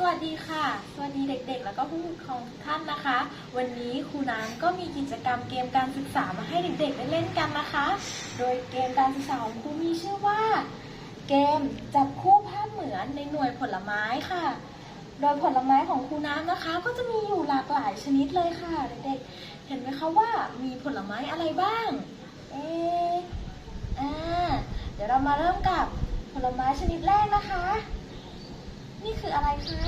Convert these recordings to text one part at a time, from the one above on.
สวัสดีค่ะ สวัสดีเด็กๆ แล้วก็ผู้ปกครองทุกท่านนะคะ วันนี้ครูน้ำก็มีกิจกรรมเกมการศึกษามาให้เด็กๆได้เล่นกันนะคะ โดยเกมการศึกษาของครูมีชื่อว่า เกมจับคู่ภาพเหมือนในหน่วยผลไม้ค่ะ โดยผลไม้ของครูน้ำนะคะ ก็จะมีอยู่หลากหลายชนิดเลยค่ะเด็กๆ เห็นไหมคะว่ามีผลไม้อะไรบ้าง เอ๊ะอ่าเดี๋ยวเรามาเริ่มกับผลไม้ชนิดแรกนะคะ คะ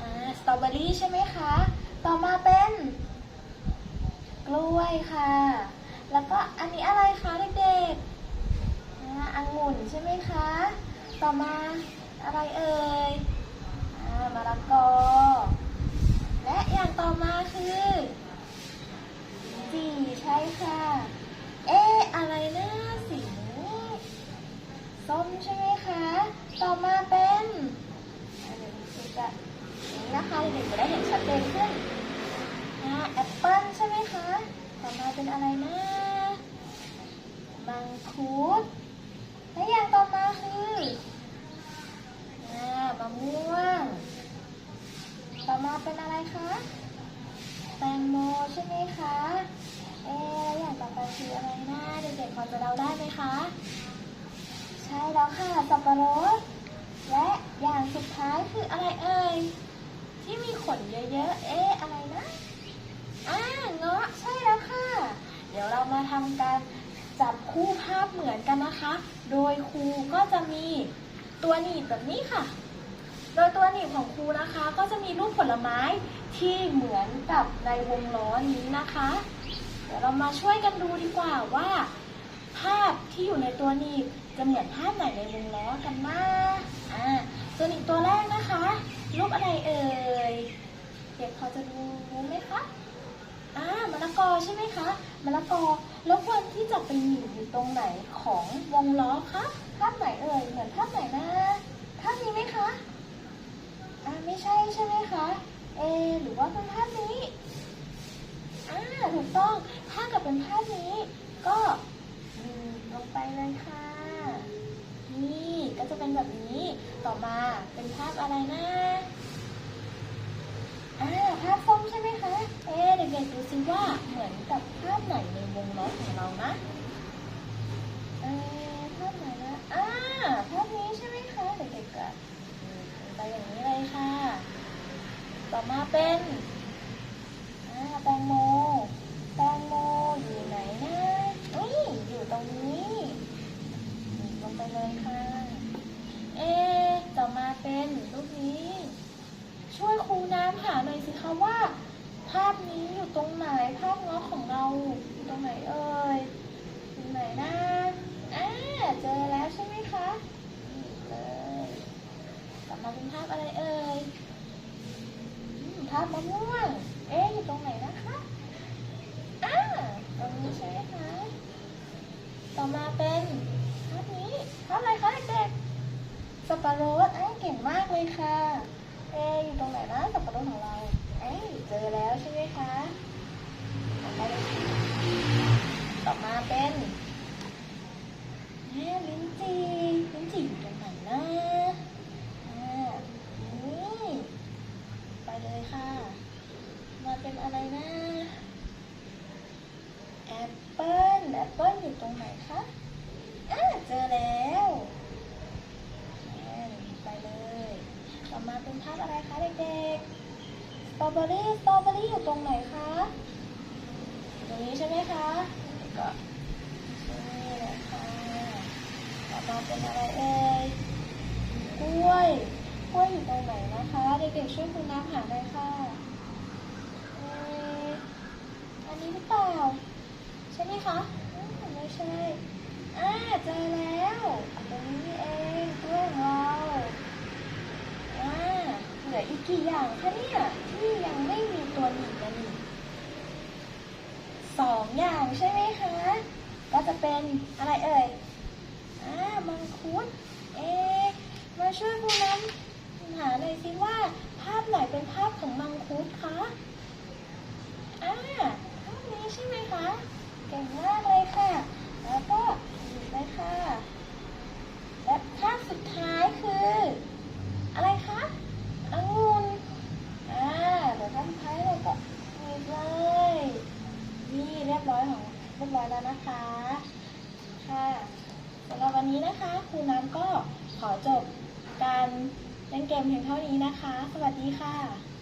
อ่าสตรอเบอรี่ใช่ไหมคะ ต่อมาเป็น กล้วยค่ะ แล้วก็อันนี้อะไรคะเด็กๆอ่าองุ่นใช่ไหมคะ ต่อมาอะไรเอ่ยอ่ามะละกอ และอย่างต่อมาคือจีใช่ค่ะ เอ๊ะอะไรนะสีนี้ส้มใช่ไหมคะ ต่อมาเดี๋ยวดูจะอย่างนี้นะคะเด็กๆจะได้เห็นชัดเจนขึ้นอ่าแอปเปิ้ลใช่ไหมคะ ต่อมาเป็นอะไรนะ มังคุด และอย่างต่อมาคืออ่ามะม่วง ต่อมาเป็นอะไรคะ แตงโมใช่ไหมคะ เอ๊ะอย่างต่อไปคืออะไรนะ เด็กๆพอจะเดาได้ไหมคะ ใช่แล้วค่ะ สับปะรด และอย่างสุดท้ายคืออะไรเอ่ย ที่มีขน เยอะ เอ๊ะ อะไรนะอ่าเงาะใช่แล้วค่ะ เดี๋ยวเรามาทำการจับคู่ภาพเหมือนกันนะคะ โดยครูก็จะมีตัวหนีบแบบนี้ค่ะ โดยตัวหนีบของครูนะคะ ก็จะมีรูปผลไม้ที่เหมือนกับในวงล้อนี้นะคะ เดี๋ยวเรามาช่วยกันดูดีกว่าว่า ภาพที่อยู่ในตัวหนีบจะเหมือนภาพไหนในวงล้อกันนะอ่าส่วนอีกตัวแรกนะคะ รูปอะไรเอ่ย เด็กพอจะดูรู้ไหมคะอ่ามะละกอใช่ไหมคะมะละกอแล้วควรที่จะไปหนีบอยู่ตรงไหนของวงล้อคะภาพไหนเอ่ยเหมือนภาพไหนนะภาพนี้ไหมคะอ่าไม่ใช่ใช่ไหมคะเอหรือว่าเป็นภาพนี้อ่าถูกต้องถ้าเกิดเป็นภาพนี้ ก็อืมลงไปเลยค่ะ นี่ก็จะเป็นแบบนี้ต่อมาเป็นภาพอะไรนะ ภาพส้มใช่ไหมคะ เอ๊ะเด็กๆดูซิว่าเหมือนกับภาพไหนในวงล้อของเรานะเอ๊ะภาพไหนนะ อ่าภาพนี้ใช่ไหมคะเด็กๆก็อืมไปอย่างนี้เลยค่ะ ต่อมาเป็นอ่าแตงโม แตงโมอยู่ไหนนะอุ้ยอยู่ตรงนี้นี่ลงไปเลยค่ะ เอ๊ะต่อมาเป็นรูปนี้ ช่วยครูน้ำหาหน่อยสิคะว่า ภาพนี้อยู่ตรงไหน ภาพเงาะของเราอยู่ตรงไหนเอ่ยอยู่ไหนนะอ่าเจอแล้วใช่ไหมคะนี่เลยกลับมา เป็นภาพอะไรเอ่ยภาพมะม่วง เอ๊ะอยู่ตรงไหนนะคะอ่าตรงนี้ใช่ไหมคะ ต่อมาเป็นภาพนี้ภาพอะไรคะเด็กสับปะรดไอ้ยเก่งมากเลยค่ะ เอ๊ะอยู่ตรงไหนนะสับปะรดของเราเอ้ยเจอแล้วใช่ไหมคะต่อมาเป็นแม่ลิ้นจี่ลิ้นจี่อยู่ตรงไหนนะอ่านี่ไปเลยค่ะ มาเป็นอะไรนะแอ ปเปิ้ลแอปเปิ้ลอยู่ตรงไหนคะอ่าเจอแล้วไปเลยต่อมาเป็นภาพอะไรคะเด็กๆสตรอเบอรี่สตรอเบอรี่อยู่ตรงไหนคะตรงนี้ใช่ไหมคะก็นี่แหละค่ะต่อมาเป็นอะไรเอ่ยกล้วยกล้วยอยู่ตรงไหนนะคะ เด็กๆช่วยคุณน้ำหาหน่อยค่ะเอ๊ะอันนี้หรือเปล่า ใช่ไหมคะไม่ใช่ อ่าเจอแล้วตรงนี้เองกล้วยของเราอ่าเหลืออีกกี่อย่างคะเนี่ยที่ยังไม่มีตัวหนีบนะนี่สองอย่างใช่ไหมคะ ก็จะเป็นอะไรเอ่ย อ่ามังคุด เอ๊ะมาช่วยคุณน้ำหาหน่อยสิว่า ภาพไหนเป็นภาพของมังคุดคะอ่าภาพนี้ใช่ไหมคะ เก่งมากเลยค่ะ แล้วก็หยิบเลยค่ะ และภาพสุดท้ายคือ อะไรคะ นะคะ ค่ะสำหรับ วันนี้นะคะครูน้ำก็ขอจบการเล่นเกมเพียงเท่านี้นะคะ สวัสดีค่ะ